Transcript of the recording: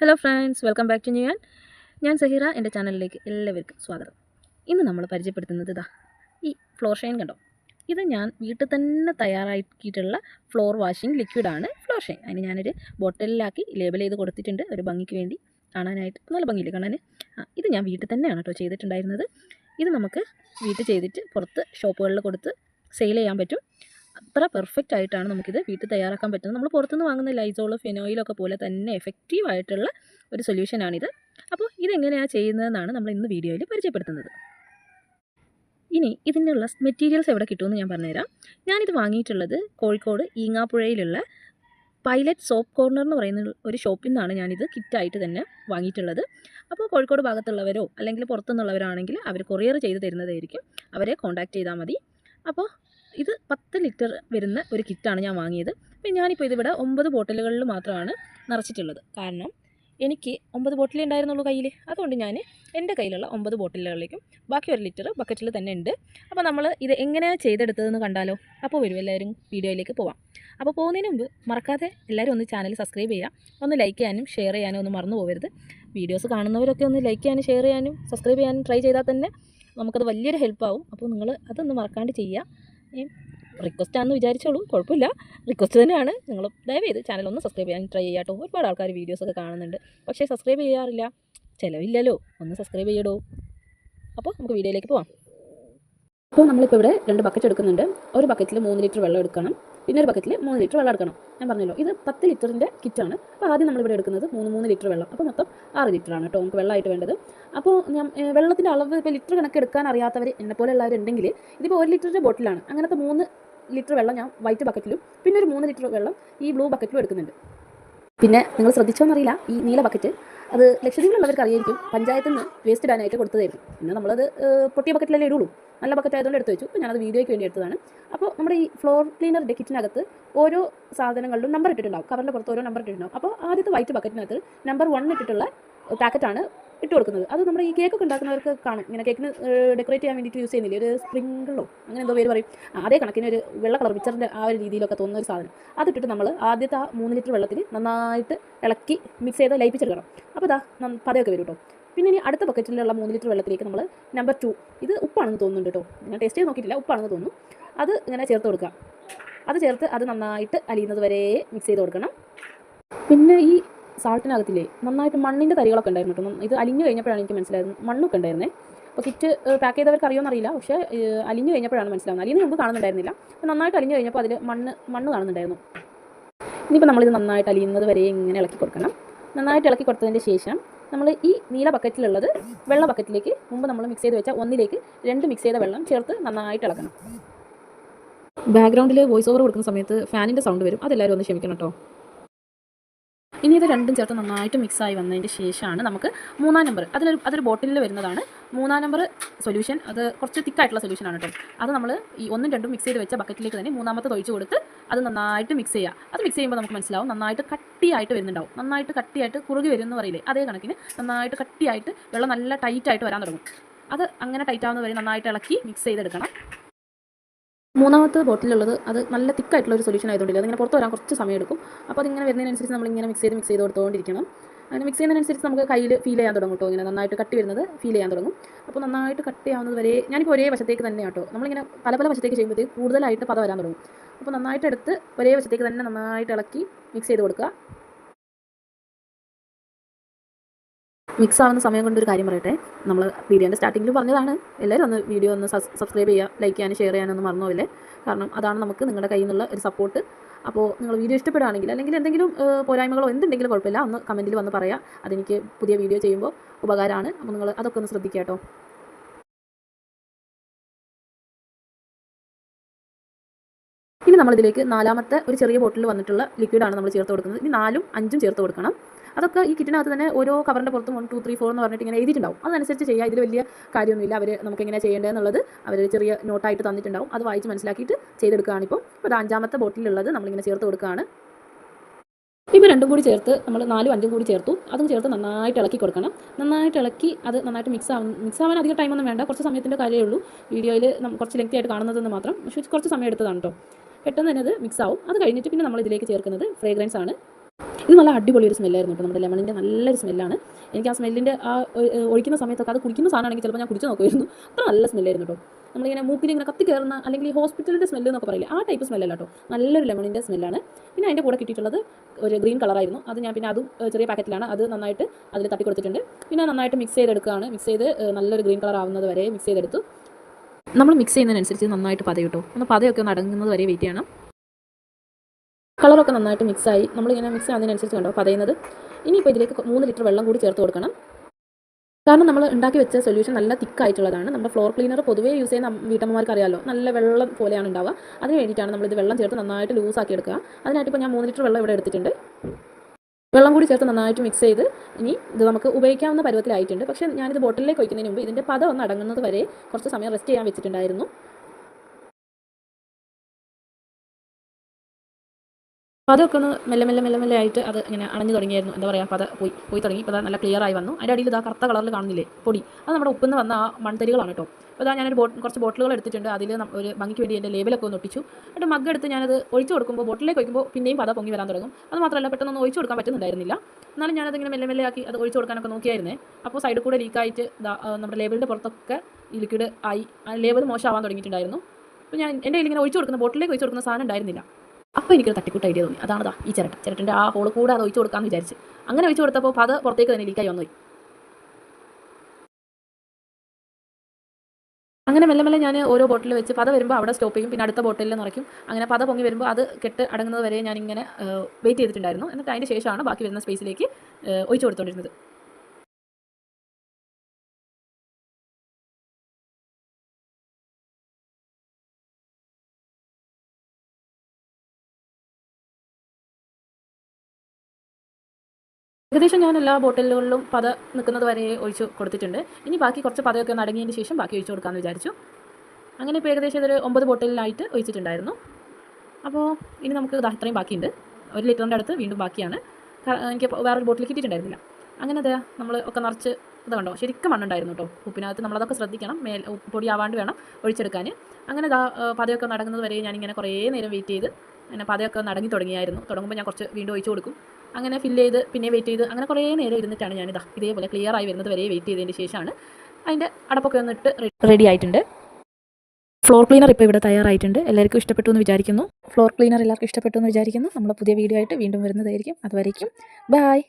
Hello friends welcome back to new ഞാൻ ഞാൻ സഹിറ എന്റെ ചാനലിലേക്ക് എല്ലാവർക്കും സ്വാഗതം. ഇന്ന് നമ്മൾ പരിചയപ്പെടുത്തുന്നത് ഇതാ ഈ ഫ്ലോർ ഷൈൻ കണ്ടോ? ഇത് ഞാൻ വീട്ടിൽ തന്നെ തയ്യാറാക്കിയിട്ടുള്ള ഫ്ലോർ വാഷിംഗ് ലിക്വിഡാണ് ഫ്ലോർ ഷൈൻ അതിന് ഞാനൊരു ബോട്ടിലിലാക്കി ലേബൽ ചെയ്ത് കൊടുത്തിട്ടുണ്ട്. ഒരു ഭംഗിക്ക് വേണ്ടി കാണാനായിട്ട് നല്ല ഭംഗിയില്ല കാണാൻ? ഇത് ഞാൻ വീട്ടിൽ തന്നെയാണ് കേട്ടോ ചെയ്തിട്ടുണ്ടായിരുന്നത്. ഇത് നമുക്ക് വീട്ടിൽ ചെയ്തിട്ട് പുറത്ത് ഷോപ്പുകളിൽ കൊടുത്ത് സെയിൽ ചെയ്യാൻ പറ്റും. അത്ര പെർഫെക്റ്റ് ആയിട്ടാണ് നമുക്കിത് വീട്ടിൽ തയ്യാറാക്കാൻ പറ്റുന്നത്. നമ്മൾ പുറത്തുനിന്ന് വാങ്ങുന്ന ലൈസോൾ ഫിനോയിലൊക്കെ പോലെ തന്നെ എഫക്റ്റീവ് ആയിട്ടുള്ള ഒരു സൊല്യൂഷനാണിത് അപ്പോൾ ഇതെങ്ങനെയാണ് ചെയ്യുന്നതെന്നാണ് നമ്മൾ ഇന്ന് വീഡിയോയിൽ പരിചയപ്പെടുത്തുന്നത്. ഇനി ഇതിനുള്ള മെറ്റീരിയൽസ് എവിടെ കിട്ടുമെന്ന് ഞാൻ പറഞ്ഞുതരാം. ഞാനിത് വാങ്ങിയിട്ടുള്ളത് കോഴിക്കോട് ഈങ്ങാപ്പുഴയിലുള്ള പൈലറ്റ് സോപ്പ് കോർണർ എന്ന് പറയുന്ന ഒരു ഷോപ്പിൽ നിന്നാണ് ഞാനിത് കിറ്റായിട്ട് തന്നെ വാങ്ങിയിട്ടുള്ളത്. അപ്പോൾ കോഴിക്കോട് ഭാഗത്തുള്ളവരോ അല്ലെങ്കിൽ പുറത്തുനിന്നുള്ളവരാണെങ്കിൽ അവർ കൊറിയർ ചെയ്ത് തരുന്നതായിരിക്കും. അവരെ കോൺടാക്റ്റ് ചെയ്താൽ മതി. അപ്പോൾ ഇത് പത്ത് ലിറ്റർ വരുന്ന ഒരു കിറ്റാണ് ഞാൻ വാങ്ങിയത്. അപ്പം ഞാനിപ്പോൾ ഇതിവിടെ ഒമ്പത് ബോട്ടിലുകളിൽ മാത്രമാണ് നിറച്ചിട്ടുള്ളത്. കാരണം എനിക്ക് ഒമ്പത് ബോട്ടിലേ ഉണ്ടായിരുന്നുള്ളൂ കയ്യിൽ അതുകൊണ്ട് ഞാൻ എന്റെ കയ്യിലുള്ള ഒമ്പത് ബോട്ടിലുകളിലേക്കും ബാക്കി ഒരു ലിറ്റർ ബക്കറ്റിൽ തന്നെ ഉണ്ട്. അപ്പോൾ നമ്മൾ ഇത് എങ്ങനെയാണ് ചെയ്തെടുത്തതെന്ന് കണ്ടാലോ? അപ്പോൾ വരും എല്ലാവരും വീഡിയോയിലേക്ക് പോവാം. അപ്പോൾ പോകുന്നതിന് മുമ്പ് മറക്കാതെ എല്ലാവരും ഒന്ന് ചാനൽ സബ്സ്ക്രൈബ് ചെയ്യുക. ഒന്ന് ലൈക്ക് ചെയ്യാനും ഷെയർ ചെയ്യാനും ഒന്നും മറന്നു പോകരുത്. വീഡിയോസ് കാണുന്നവരൊക്കെ ഒന്ന് ലൈക്ക് ചെയ്യാനും ഷെയർ ചെയ്യാനും സബ്സ്ക്രൈബ് ചെയ്യാനും ട്രൈ ചെയ്താൽ തന്നെ നമുക്കത് വലിയൊരു ഹെൽപ്പാവും. അപ്പോൾ നിങ്ങൾ അതൊന്ന് മറക്കാണ്ട് ചെയ്യുക. റിക്വസ്റ്റ് ആണെന്ന് വിചാരിച്ചോളൂ. കുഴപ്പമില്ല. റിക്വസ്റ്റ് തന്നെയാണ്. നിങ്ങൾ ദയവേത് ചാനൽ ഒന്ന് സബ്സ്ക്രൈബ് ചെയ്യാൻ ട്രൈ ചെയ്യാട്ടോ. ഒരുപാട് ആൾക്കാർ വീഡിയോസൊക്കെ കാണുന്നുണ്ട്. പക്ഷേ സബ്സ്ക്രൈബ് ചെയ്യാറില്ല. ചിലവില്ലല്ലോ. ഒന്ന് സബ്സ്ക്രൈബ് ചെയ്യടോ. അപ്പോൾ നമുക്ക് വീഡിയോയിലേക്ക് പോവാം. അപ്പോൾ നമ്മളിപ്പോൾ ഇവിടെ രണ്ട് ബക്കറ്റ് എടുക്കുന്നുണ്ട്. ഒരു ബക്കറ്റിൽ മൂന്ന് ലിറ്റർ വെള്ളം എടുക്കണം. പിന്നെ ഒരു ബക്കറ്റിൽ മൂന്ന് ലിറ്റർ വെള്ളം എടുക്കണം. ഞാൻ പറഞ്ഞല്ലോ ഇത് പത്ത് ലിറ്ററിന്റെ കിറ്റാണ് അപ്പോൾ ആദ്യം നമ്മളിവിടെ എടുക്കുന്നത് മൂന്ന് മൂന്ന് ലിറ്റർ വെള്ളം. അപ്പോൾ മൊത്തം ആറ് ലിറ്ററാണ് കേട്ടോ നമുക്ക് വെള്ളമായിട്ട് വേണ്ടത്. അപ്പോൾ ഞാൻ വെള്ളത്തിന്റെ അളവ് ഇപ്പോൾ ലിറ്റർ കണക്ക് എടുക്കാൻ അറിയാത്തവർ എന്നെപ്പോലെ ഉള്ളവരുണ്ടെങ്കിൽ ഇതിപ്പോൾ ഒരു ലിറ്ററിന്റെ ബോട്ടിലാണ് അങ്ങനത്തെ മൂന്ന് ലിറ്റർ വെള്ളം ഞാൻ വൈറ്റ് ബക്കറ്റിലും പിന്നെ ഒരു മൂന്ന് ലിറ്റർ വെള്ളം ഈ ബ്ലൂ ബക്കറ്റിലും എടുക്കുന്നുണ്ട്. പിന്നെ നിങ്ങൾ ശ്രദ്ധിച്ചോന്നറിയില്ല ഈ നീല ബക്കറ്റ്. അത് ലക്ഷദ്വീപിലുള്ളവർക്ക് അറിയായിരിക്കും പഞ്ചായത്തിൽ നിന്ന് വേസ്റ്റ് ഇടാനായിട്ട് കൊടുത്തതായിരുന്നു പിന്നെ നമ്മളത് പൊട്ടിയ ബക്കറ്റിലല്ലേ ഇടുള്ളൂ. നല്ല ബക്കറ്റ് ആയതുകൊണ്ട് എടുത്ത് വെച്ചു. ഞാനത് വീഡിയോയ്ക്ക് വേണ്ടി എടുത്തതാണ്. അപ്പോൾ നമ്മുടെ ഈ ഫ്ലോർ ക്ലീനർ ഡെക്കറ്റിനകത്ത് ഓരോ സാധനങ്ങളിലും നമ്പർ ഇട്ടിട്ടുണ്ടാവും. കവറിന്റെ പുറത്ത് ഓരോ നമ്പർ ഇട്ടിട്ടുണ്ടാവും. അപ്പോൾ ആദ്യത്തെ വൈറ്റ് ബക്കറ്റിനകത്ത് നമ്പർ വൺ ഇട്ടിട്ടുള്ള പാക്കറ്റാണ് ഇട്ട് കൊടുക്കുന്നത്. അത് നമ്മുടെ ഈ കേക്കൊക്കെ ഉണ്ടാക്കുന്നവർക്ക് കാണും. ഇങ്ങനെ കേക്കിന് ഡെക്കറേറ്റ് ചെയ്യാൻ വേണ്ടിയിട്ട് യൂസ് ചെയ്യുന്നില്ല? ഒരു സ്പ്രിങ്കിളോ അങ്ങനെ എന്തോ പേര് പറയും. അതേ കണക്കിന് ഒരു വെള്ള കളർ മിച്ചറിന്റെ ആ ഒരു രീതിയിലൊക്കെ തോന്നുന്ന ഒരു സാധനം. അതിട്ടിട്ട് നമ്മൾ ആദ്യത്തെ ആ മൂന്ന് ലിറ്റർ വെള്ളത്തിൽ നന്നായിട്ട് ഇളക്കി മിക്സ് ചെയ്ത് ലയിപ്പിച്ചെടുക്കണം. അപ്പോൾ ഇതാ പതയൊക്കെ വരും കേട്ടോ പിന്നെ ഇനി അടുത്ത ബക്കറ്റിലുള്ള മൂന്ന് ലിറ്റർ വെള്ളത്തിലേക്ക് നമ്മൾ നമ്പർ ടു ഇത് ഉപ്പാണെന്ന് തോന്നുന്നുണ്ട് കേട്ടോ ഞാൻ ടേസ്റ്റ് ചെയ്ത് നോക്കിയിട്ടില്ല ഉപ്പാണെന്ന് തോന്നുന്നു. അത് ഇങ്ങനെ ചേർത്ത് കൊടുക്കുക. അത് ചേർത്ത് അത് നന്നായിട്ട് അലിയുന്നത് വരെ മിക്സ് ചെയ്ത് കൊടുക്കണം. പിന്നെ ഈ സാൾട്ടിനകത്തില്ലേ നന്നായിട്ട് മണ്ണിന്റെ തരികളൊക്കെ ഉണ്ടായിരുന്നു കേട്ടോ. ഇത് അലിഞ്ഞു കഴിഞ്ഞപ്പോഴാണ് എനിക്ക് മനസ്സിലായത്. മണ്ണൊക്കെ ഉണ്ടായിരുന്നേ. അപ്പോൾ കിറ്റ് പാക്ക് ചെയ്തവർക്ക് അറിയുമെന്ന് അറിയില്ല. പക്ഷേ അലിഞ്ഞു കഴിഞ്ഞപ്പോഴാണ് മനസ്സിലാവുന്നത്. അലിഞ്ഞ് നമുക്ക് കാണുന്നുണ്ടായിരുന്നില്ല. അപ്പോൾ നന്നായിട്ട് അലിഞ്ഞു കഴിഞ്ഞപ്പോൾ അതിൽ മണ്ണ് മണ്ണ് കാണുന്നുണ്ടായിരുന്നു. ഇനിയിപ്പോൾ നമ്മളിത് നന്നായിട്ട് അലിയുന്നത് വരെ ഇങ്ങനെ ഇളക്കി കൊടുക്കണം. നന്നായിട്ട് ഇളക്കി കൊടുത്തതിന്റെ ശേഷം നമ്മൾ ഈ നീല ബക്കറ്റിലുള്ളത് വെള്ള ബക്കറ്റിലേക്ക് മുമ്പ് നമ്മൾ മിക്സ് ചെയ്ത് വെച്ച ഒന്നിലേക്ക് രണ്ട് മിക്സ് ചെയ്ത വെള്ളം ചേർത്ത് നന്നായിട്ട് ഇളക്കണം. ബാക്ക്ഗ്രൗണ്ടിൽ വോയിസ് ഓവർ കൊടുക്കുന്ന സമയത്ത് ഫാനിന്റെ സൗണ്ട് വരും. അതെല്ലാവരും ഒന്ന് ക്ഷമിക്കണം കേട്ടോ. ഇനി ഇത് രണ്ടും ചേർത്ത് നന്നായിട്ട് മിക്സായി വന്നതിന് ശേഷമാണ് നമുക്ക് മൂന്നാം നമ്പർ അതിലൊരു അതൊരു ബോട്ടിലിൽ വരുന്നതാണ്. മൂന്നാം നമ്പർ സൊല്യൂഷൻ അത് കുറച്ച് തിക്കായിട്ടുള്ള സൊല്യൂഷൻ ആണ് കേട്ടോ അത് നമ്മൾ ഈ ഒന്നും രണ്ടും മിക്സ് ചെയ്ത് വെച്ച ബക്കറ്റിലേക്ക് തന്നെ മൂന്നാമത്തെ ഒഴിച്ച് കൊടുത്ത് അത് നന്നായിട്ട് മിക്സ് ചെയ്യുക അത് മിക്സ് ചെയ്യുമ്പോൾ നമുക്ക് മനസ്സിലാവും നന്നായിട്ട് കട്ടിയായിട്ട് വരുന്നുണ്ടാവും. നന്നായിട്ട് കട്ടിയായിട്ട് കുറുകി വരും എന്ന് പറയില്ലേ? അതേ കണക്കിന് നന്നായിട്ട് കട്ടിയായിട്ട് വെള്ളം നല്ല ടൈറ്റായിട്ട് വരാൻ തുടങ്ങും. അത് അങ്ങനെ ടൈറ്റ് ആവുന്ന വരെ നന്നായിട്ട് ഇളക്കി മിക്സ് ചെയ്തെടുക്കണം. മൂന്നാമത്തെ ബോട്ടിലുള്ളത് അത് നല്ല തിക്കായിട്ടുള്ള ഒരു സൊല്യൂഷൻ ആയതുകൊണ്ടില്ല. അതിങ്ങനെ പുറത്ത് വരാൻ കുറച്ച് സമയം എടുക്കും അപ്പോൾ അതിങ്ങനെ വരുന്നതിനനുസരിച്ച് നമ്മളിങ്ങനെ മിക്സ് ചെയ്ത് മിക്സ് ചെയ്ത് കൊടുത്തുകൊണ്ടിരിക്കണം അങ്ങനെ മിക്സ് ചെയ്യുന്നതിനനുസരിച്ച് നമുക്ക് കയ്യിൽ ഫീൽ ചെയ്യാൻ തുടങ്ങും കേട്ടോ ഇങ്ങനെ നന്നായിട്ട് കട്ടി വരുന്നത് ഫീൽ ചെയ്യാൻ തുടങ്ങും. അപ്പോൾ നന്നായിട്ട് കട്ട് ആവുന്നത് വരെ ഞാനിപ്പോൾ ഒരേ വശത്തേക്ക് തന്നെ കേട്ടോ നമ്മളിങ്ങനെ പല പല വശത്തേക്ക് ചെയ്യുമ്പോഴത്തേക്ക് കൂടുതലായിട്ട് പത വരാൻ തുടങ്ങും. അപ്പോൾ നന്നായിട്ട് എടുത്ത് ഒരേ വശത്തേക്ക് തന്നെ നന്നായിട്ട് ഇളക്കി മിക്സ് ചെയ്ത് കൊടുക്കുക. മിക്സ് ആവുന്ന സമയം കൊണ്ടൊരു കാര്യം പറയട്ടെ. നമ്മൾ വീഡിയോന്റെ സ്റ്റാർട്ടിങ്ങിൽ പറഞ്ഞതാണ്. എല്ലാവരും ഒന്ന് വീഡിയോ ഒന്ന് സബ്സ്ക്രൈബ് ചെയ്യുക ലൈക്ക് ചെയ്യാനും ഷെയർ ചെയ്യാനൊന്നും മറന്നുപോയില്ലേ കാരണം അതാണ് നമുക്ക് നിങ്ങളുടെ കയ്യിൽ നിന്നുള്ള ഒരു സപ്പോർട്ട് അപ്പോൾ നിങ്ങൾ വീഡിയോ ഇഷ്ടപ്പെടുകയാണെങ്കിൽ അല്ലെങ്കിൽ എന്തെങ്കിലും പോരായ്മകളോ എന്തുണ്ടെങ്കിലും കുഴപ്പമില്ല ഒന്ന് കമന്റിൽ വന്ന് പറയാം. അതെനിക്ക് പുതിയ വീഡിയോ ചെയ്യുമ്പോൾ ഉപകാരമാണ്. അപ്പോൾ നിങ്ങൾ അതൊക്കെ ഒന്ന് ശ്രദ്ധിക്കുക കേട്ടോ. ഇനി നമ്മളിതിലേക്ക് നാലാമത്തെ ഒരു ചെറിയ ബോട്ടിൽ വന്നിട്ടുള്ള ലിക്വിഡാണ് നമ്മൾ ചേർത്ത് കൊടുക്കുന്നത്. ഇനി നാലും അഞ്ചും ചേർത്ത് കൊടുക്കണം. അതൊക്കെ ഈ കിറ്റിനകത്ത് തന്നെ ഓരോ കവറിന്റെ പുറത്തും വൺ ടു ത്രീ ഫോർ എന്ന് പറഞ്ഞിട്ട് ഇങ്ങനെ എഴുതിയിട്ടുണ്ടാവും. അതനുസരിച്ച് ചെയ്യുക ഇതിൽ വലിയ കാര്യമൊന്നുമില്ല അവർ നമുക്ക് എങ്ങനെ ചെയ്യേണ്ടതെന്നുള്ളത് അവർ ചെറിയ നോട്ടായിട്ട് തന്നിട്ടുണ്ടാവും. അത് വായിച്ച് മനസ്സിലാക്കിയിട്ട് ചെയ്തെടുക്കുകയാണ് ഇപ്പോൾ ഇപ്പോൾ അഞ്ചാമത്തെ ബോട്ടിലുള്ളത് നമ്മളിങ്ങനെ ചേർത്ത് കൊടുക്കുകയാണ്. ഇപ്പോൾ രണ്ടും കൂടി ചേർത്ത് നമ്മൾ നാലും അഞ്ചും കൂടി ചേർത്തു. അതും ചേർത്ത് നന്നായിട്ട് ഇളക്കി കൊടുക്കണം. നന്നായിട്ട് ഇളക്കി അത് നന്നായിട്ട് മിക്സ് ആവും മിക്സ് ആവാൻ അധികം ടൈമൊന്നും വേണ്ട. കുറച്ച് സമയത്തിന്റെ കാര്യമേ ഉള്ളൂ. വീഡിയോയിൽ കുറച്ച് ലെങ്തി ആയിട്ട് കാണുന്നതെന്ന് മാത്രം. പക്ഷേ കുറച്ച് സമയം എടുത്തതാണ് കേട്ടോ പെട്ടെന്ന് തന്നെ അത് മിക്സ് ആവും. അത് കഴിഞ്ഞിട്ട് പിന്നെ നമ്മൾ ഇതിലേക്ക് ചേർക്കുന്നത് ഫ്രേഗ്രൻസ് ആണ്. ഇത് നല്ല അടിപൊളി ഒരു സ്മെല്ലായിരുന്നു കേട്ടോ നമ്മുടെ ലെമണിന്റെ നല്ലൊരു സ്മെല്ലാണ്. എനിക്ക് ആ സ്മെല്ലിന്റെ ആ ഒഴിക്കുന്ന സമയത്തൊക്കെ അത് കുടിക്കുന്ന സാധനമാണെങ്കിൽ ചിലപ്പോൾ ഞാൻ കുടിച്ച് നോക്കുമായിരുന്നു. അത്ര നല്ല സ്മെല്ലായിരുന്നു കേട്ടോ. നമ്മളിങ്ങനെ മൂക്കിൽ ഇങ്ങനെ കത്തി കയറുന്ന അല്ലെങ്കിൽ ഹോസ്പിറ്റലിന്റെ സ്മെല്ല് എന്നൊക്കെ പറയില്ല ആ ടൈപ്പ് സ്മെല്ലല്ല കേട്ടോ. നല്ലൊരു ലെമണിന്റെ സ്മെല്ലാണ്. പിന്നെ അതിന്റെ കൂടെ കിട്ടിയിട്ടുള്ളത് ഒരു ഗ്രീൻ കളറായിരുന്നു. അത് ഞാൻ പിന്നെ അതും ചെറിയ പാക്കറ്റിലാണ്. അത് നന്നായിട്ട് അതിൽ തട്ടി കൊടുത്തിട്ടുണ്ട്. പിന്നെ നന്നായിട്ട് മിക്സ് ചെയ്തെടുക്കുകയാണ്. മിക്സ് ചെയ്ത് നല്ലൊരു ഗ്രീൻ കളർ ആവുന്നത് വരെ മിക്സ് ചെയ്തെടുത്തു. നമ്മൾ മിക്സ് ചെയ്യുന്നതിനനുസരിച്ച് നന്നായിട്ട് പതയിട്ടോ ഒന്ന് പതയൊക്കെ ഒന്ന് അടങ്ങുന്നത് വരെ വെയിറ്റ് ചെയ്യണം. കളറൊക്കെ നന്നായിട്ട് മിക്സായി. നമ്മളിങ്ങനെ മിക്സ് ആകുന്നതിനനുസരിച്ച് കണ്ടോ? പതയുന്നത് ഇനിയിപ്പോൾ ഇതിലേക്ക് മൂന്ന് ലിറ്റർ വെള്ളം കൂടി ചേർത്ത് കൊടുക്കണം. കാരണം നമ്മൾ ഉണ്ടാക്കി വെച്ച സൊല്യൂഷൻ നല്ല തിക്കായിട്ടുള്ളതാണ്. നമ്മുടെ ഫ്ലോർ ക്ലീനർ പൊതുവേ യൂസ് ചെയ്യുന്ന വീട്ടമ്മമാർക്ക് അറിയാമല്ലോ നല്ല വെള്ളം പോലെയാണ് ഉണ്ടാവുക. അതിന് വേണ്ടിയിട്ടാണ് നമ്മളിത് വെള്ളം ചേർത്ത് നന്നായിട്ട് ലൂസാക്കി എടുക്കുക. അതിനായിട്ട് ഇപ്പോൾ ഞാൻ മൂന്ന് ലിറ്റർ വെള്ളം ഇവിടെ എടുത്തിട്ടുണ്ട്. വെള്ളം കൂടി ചേർത്ത് നന്നായിട്ട് മിക്സ് ചെയ്ത് ഇനി ഇത് നമുക്ക് ഉപയോഗിക്കാവുന്ന പരുവത്തിലായിട്ടുണ്ട്. പക്ഷേ ഞാനിത് ബോട്ടിലേക്ക് വയ്ക്കുന്നതിന് മുമ്പ് ഇതിന്റെ പദം ഒന്ന് അടങ്ങുന്നത് വരെ കുറച്ച് സമയം റെസ്റ്റ് ചെയ്യാൻ വെച്ചിട്ടുണ്ടായിരുന്നു. പദമൊക്കെ ഒന്ന് മെല്ലെ മെല്ലെ മെല്ലെ മെല്ലെ ആയിട്ട് അത് ഇങ്ങനെ അണഞ്ഞു തുടങ്ങിയായിരുന്നു. എന്താ പറയുക പത പോയി പോയി തുടങ്ങി. ഇപ്പോൾ നല്ല ക്ലിയർ ആയി വന്നു. അതിന്റെ അടിയിൽ ഇതാ കറുത്ത കളറിൽ കാണുന്നില്ലേ? പൊടി. അത് നമ്മുടെ ഉപ്പിന്ന് വന്ന ആ മൺതരികളാണ് കേട്ടോ. അപ്പോൾ ഇതാ ഞാനൊരു ബോട്ട് കുറച്ച് ബോട്ടിലുകൾ എടുത്തിട്ടുണ്ട്. അതിൽ ഒരു ഭംഗിക്ക് വേണ്ടി എന്റെ ലേബലൊക്കെ ഒന്ന് ഒട്ടിച്ചു. എന്നിട്ട് മഗ് എടുത്ത് ഞാനത് ഒഴിച്ചു കൊടുക്കുമ്പോൾ ബോട്ടിലേക്ക് ഒഴിക്കുമ്പോൾ പിന്നെയും പത പൊങ്ങി വരാൻ തുടങ്ങും. അത് മാത്രമല്ല പെട്ടെന്ന് പെട്ടെന്നൊന്നും ഒഴിച്ചു കൊടുക്കാൻ പറ്റുന്നുണ്ടായിരുന്നില്ല. എന്നാലും ഞാനതിങ്ങനെ മെല്ലെ മെല്ലെ ആക്കി അത് ഒഴിച്ചു കൊടുക്കാനൊക്കെ നോക്കിയായിരുന്നേ. അപ്പോൾ സൈഡിൽ കൂടെ ലീക്കായിട്ട് നമ്മുടെ ലേബലിന്റെ പുറത്തൊക്കെ ഈ ലിക്വിഡ് ആയി. ലേബൽ മോശമാവാൻ തുടങ്ങിയിട്ടുണ്ടായിരുന്നു. അപ്പോൾ ഞാൻ എന്റെ കയ്യിൽ ഇങ്ങനെ ഒഴിച്ചു കൊടുക്കുന്ന ബോട്ടിലേക്ക് ഒഴിച്ചു കൊടുക്കുന്ന സാധനം ഉണ്ടായിരുന്നില്ല. അപ്പോൾ എനിക്കൊരു തട്ടിക്കൂട്ട് ഐഡിയ തോന്നി. അതാണ് ഈ ചിരട്ട. ചിരട്ടന്റെ ആ ഹോൾ കൂടെ അത് ഒഴിച്ചു കൊടുക്കാമെന്ന് വിചാരിച്ച്. അങ്ങനെ ഒഴിച്ചു കൊടുത്തപ്പോൾ അത് പുറത്തേക്ക് തന്നെ ലീക്കായി വന്നു അങ്ങനെ മെല്ലെ മെല്ലെ ഞാൻ ഓരോ ബോട്ടിൽ വെച്ച് പത വരുമ്പോൾ അവിടെ സ്റ്റോപ്പ് ചെയ്യും. പിന്നെ അടുത്ത ബോട്ടിലിൽ നിറയ്ക്കും. അങ്ങനെ പത പൊങ്ങി വരുമ്പോൾ അത് കെട്ട് അടങ്ങുന്നത് വരെ ഞാനിങ്ങനെ വെയിറ്റ് ചെയ്തിട്ടുണ്ടായിരുന്നു. എന്നിട്ട് അതിന്റെ ശേഷമാണ് ബാക്കി വരുന്ന സ്പേസിലേക്ക് ഒഴിച്ചു കൊടുത്തുകൊണ്ടിരുന്നത് ഏകദേശം ഞാൻ എല്ലാ ബോട്ടിലുകളിലും പത നിൽക്കുന്നത് വരെ ഒഴിച്ച് കൊടുത്തിട്ടുണ്ട്. ഇനി ബാക്കി കുറച്ച് പതയൊക്കെ ഒന്ന് അടങ്ങിയതിന് ശേഷം ബാക്കി ഒഴിച്ച് കൊടുക്കാമെന്ന് വിചാരിച്ചു. അങ്ങനെ ഇപ്പോൾ ഏകദേശം ഇതൊരു ഒമ്പത് ബോട്ടിലായിട്ട് ഒഴിച്ചിട്ടുണ്ടായിരുന്നു. അപ്പോൾ ഇനി നമുക്ക് ദാ ഇത്രയും ബാക്കിയുണ്ട്. ഒരു ലിറ്ററിന്റെ അടുത്ത് വീണ്ടും ബാക്കിയാണ്. എനിക്ക് വേറൊരു ബോട്ടിൽ കിട്ടിയിട്ടുണ്ടായിരുന്നില്ല. അങ്ങനെ അതെ നമ്മൾ ഒക്കെ നിറച്ച് ഇത് കണ്ടോ? ശരിക്കും മണ്ണുണ്ടായിരുന്നു കേട്ടോ. ഉപ്പിനകത്ത് നമ്മളതൊക്കെ ശ്രദ്ധിക്കണം. മേൽ പൊടി ആവാണ്ട് വേണം ഒഴിച്ചെടുക്കാൻ അങ്ങനെ പതയൊക്കെ നടങ്ങുന്നത് വരെ ഞാനിങ്ങനെ കുറേ നേരം വെയിറ്റ് ചെയ്ത് അങ്ങനെ പതയൊക്കെ നടങ്ങി തുടങ്ങിയായിരുന്നു. തുടങ്ങുമ്പോൾ ഞാൻ കുറച്ച് വീണ്ടും ഒഴിച്ചു കൊടുക്കും. അങ്ങനെ ഫില്ല് ചെയ്ത് പിന്നെ വെയിറ്റ് ചെയ്ത് അങ്ങനെ കുറേ നേരം ഇരുന്നിട്ടാണ് ഞാനിതാ ഇതേപോലെ ക്ലിയർ ആയി വരുന്നത് വരെ വെയിറ്റ് ചെയ്തതിന് ശേഷമാണ് അതിന്റെ അടപ്പൊക്കെ വന്നിട്ട് റെഡി ആയിട്ടുണ്ട്. ഫ്ലോർ ക്ലീനർ ഇപ്പോൾ ഇവിടെ തയ്യാറായിട്ടുണ്ട്. എല്ലാവർക്കും ഇഷ്ടപ്പെട്ടു എന്ന് വിചാരിക്കുന്നു. ഫ്ലോർ ക്ലീനർ എല്ലാവർക്കും ഇഷ്ടപ്പെട്ടു എന്ന് വിചാരിക്കുന്നു. നമ്മുടെ പുതിയ വീഡിയോ ആയിട്ട് വീണ്ടും വരുന്നതായിരിക്കും. അതുവരേക്കും ബായ്